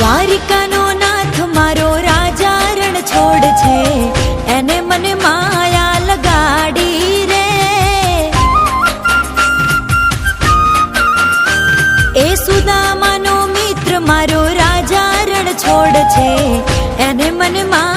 દ્વારિકાનો નાથ મારો રાજા રણ છોડ છે. એને મને માયા લગાડી રે. એ સુદામાનો મિત્ર મારો રાજા રણ છોડ છે. એને મને માયા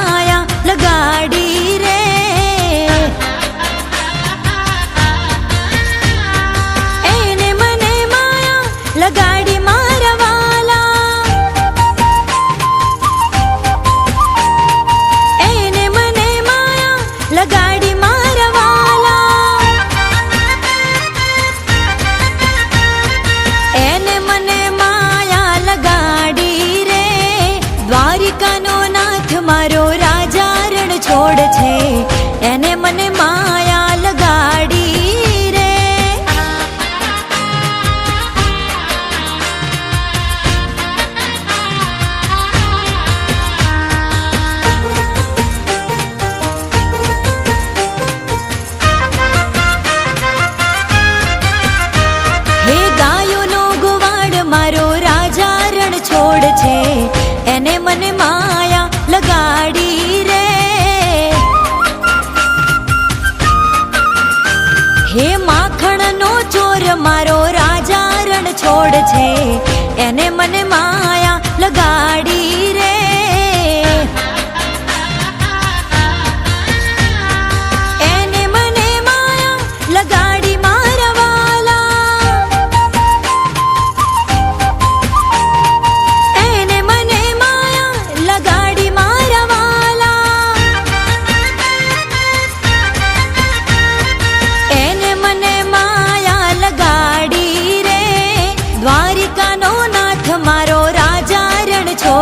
મારો રાજા રણ છોડ છે. એને મને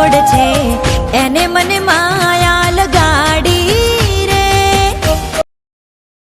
છોડ છે. એને મને માં